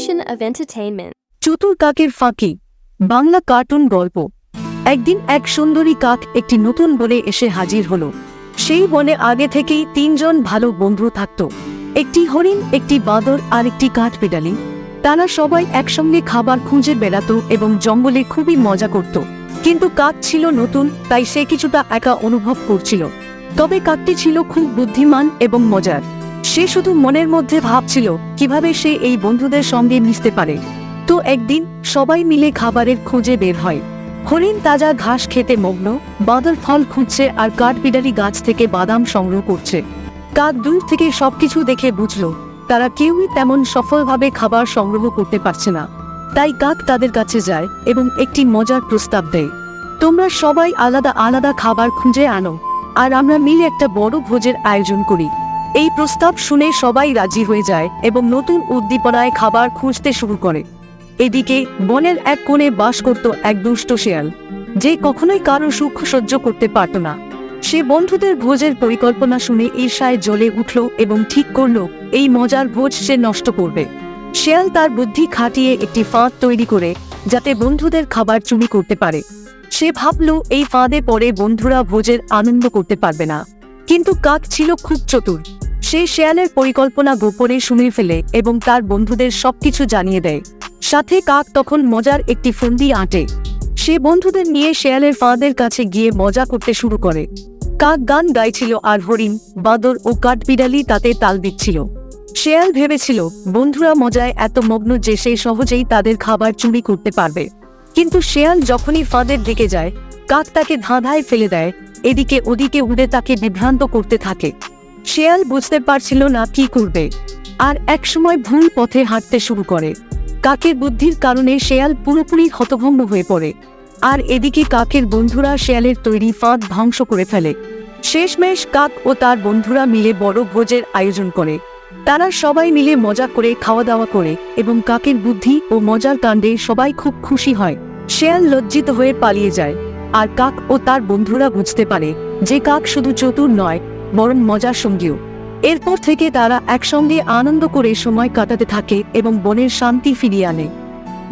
Station of Entertainment. চতুর কাকের ফাঁকি বাংলা কার্টুন গল্প। একদিন এক সুন্দরী কাক একটি নতুন বনে এসে হাজির হলো। সেই বনে আগে থেকেই তিনজন ভালো বন্ধু থাকত। একটি হরিণ, একটি বাঁদর আর একটি কাঠবিড়ালি তারা সবাই একসঙ্গে খাবার খুঁজে বেড়াতো এবং জঙ্গলে খুবই মজা করত। কিন্তু কাক ছিল নতুন, তাই সে কিছুটা একা অনুভব করছিল। তবে কাকটি ছিল খুব বুদ্ধিমান এবং মজার। সে শুধু মনের মধ্যে ভাবছিল, কীভাবে সে এই বন্ধুদের সঙ্গে মিশতে পারে। তো একদিন সবাই মিলে খাবারের খোঁজে বের হয়। হরিণ তাজা ঘাস খেতে মগ্ন বাঁদর ফল খুঁজছে আর কাঠবিড়ালি গাছ থেকে বাদাম সংগ্রহ করছে। কাক দূর থেকে সবকিছু দেখে বুঝল, তারা কেউই তেমন সফলভাবে খাবার সংগ্রহ করতে পারছে না। তাই কাক তাদের কাছে যায় এবং একটি মজার প্রস্তাব দেয়, তোমরা সবাই আলাদা আলাদা খাবার খুঁজে আনো, আর আমরা মিলে একটা বড় ভোজের আয়োজন করি। এই প্রস্তাব শুনে সবাই রাজি হয়ে যায় এবং নতুন উদ্দীপনায় খাবার খুঁজতে শুরু করে। এদিকে বনের এক কোণে বাস করত এক দুষ্ট শেয়াল। যে কখনোই কারও সুখ সহ্য করতে পারত না। সে বন্ধুদের ভোজের পরিকল্পনা শুনে ঈর্ষায় জ্বলে উঠল এবং ঠিক করল, এই মজার ভোজ সে নষ্ট করবে। শেয়াল তার বুদ্ধি খাটিয়ে একটি ফাঁদ তৈরি করে, যাতে বন্ধুদের খাবার চুরি করতে পারে। সে ভাবল, এই ফাঁদে পরে বন্ধুরা ভোজের আনন্দ করতে পারবে না। কিন্তু কাক ছিল খুব চতুর। সে শেয়ালের পরিকল্পনা গোপনে শুনে ফেলে এবং তার বন্ধুদের সবকিছু জানিয়ে দেয়। সাথে কাক তখন মজার একটি ফন্দি আঁটে। সে বন্ধুদের নিয়ে শেয়ালের ফাঁদের কাছে গিয়ে মজা করতে শুরু করে। কাক গান গাইছিল আর হরিণ, বাদর ও কাঠবিড়ালি তাতে তাল দিচ্ছিল। শেয়াল ভেবেছিল, বন্ধুরা মজায় এত মগ্ন যে সে সহজেই তাদের খাবার চুরি করতে পারবে। কিন্তু শেয়াল যখনই ফাঁদের দিকে যায়, কাক তাকে ধাঁধায় ফেলে দেয় এদিকে ওদিকে উড়ে তাকে বিভ্রান্ত করতে থাকে। শেয়াল বুঝতে পারছিল না কি করবে। আর একসময় ভুল পথে হাঁটতে শুরু করে। কাকের বুদ্ধির কারণে শেয়াল পুরোপুরি হতভম্ব হয়ে পড়ে। আর এদিকে কাকের বন্ধুরা শেয়ালের তৈরি ফাঁদ ধ্বংস করে ফেলে। শেষমেশ কাক ও তার বন্ধুরা মিলে বড় ভোজের আয়োজন করে। তারা সবাই মিলে মজা করে খাওয়া দাওয়া করে এবং কাকের বুদ্ধি ও মজার কাণ্ডে সবাই খুব খুশি হয়। শেয়াল লজ্জিত হয়ে পালিয়ে যায়। আর কাক ও তার বন্ধুরা বুঝতে পারে যে কাক শুধু চতুর নয়, বরং মজার সঙ্গীও। এরপর থেকে তারা একসঙ্গে আনন্দ করে সময় কাটাতে থাকে এবং বনের শান্তি ফিরিয়ে আনে।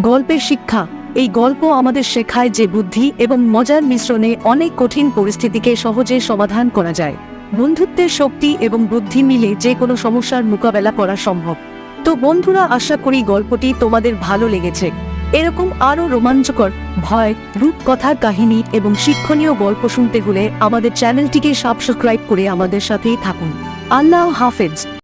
গল্পের শিক্ষা, এই গল্প আমাদের শেখায় যে বুদ্ধি এবং মজার মিশ্রণে অনেক কঠিন পরিস্থিতিকে সহজে সমাধান করা যায়। বন্ধুত্বের শক্তি এবং বুদ্ধি মিলে যে কোনো সমস্যার মোকাবেলা করা সম্ভব। তো বন্ধুরা, আশা করি গল্পটি তোমাদের ভালো লেগেছে। এরকম আরও রোমাঞ্চকর ভয়, রূপকথার কাহিনী এবং শিক্ষণীয় গল্প শুনতে হলে আমাদের চ্যানেলটিকে সাবস্ক্রাইব করে আমাদের সাথেই থাকুন। আল্লাহ হাফেজ।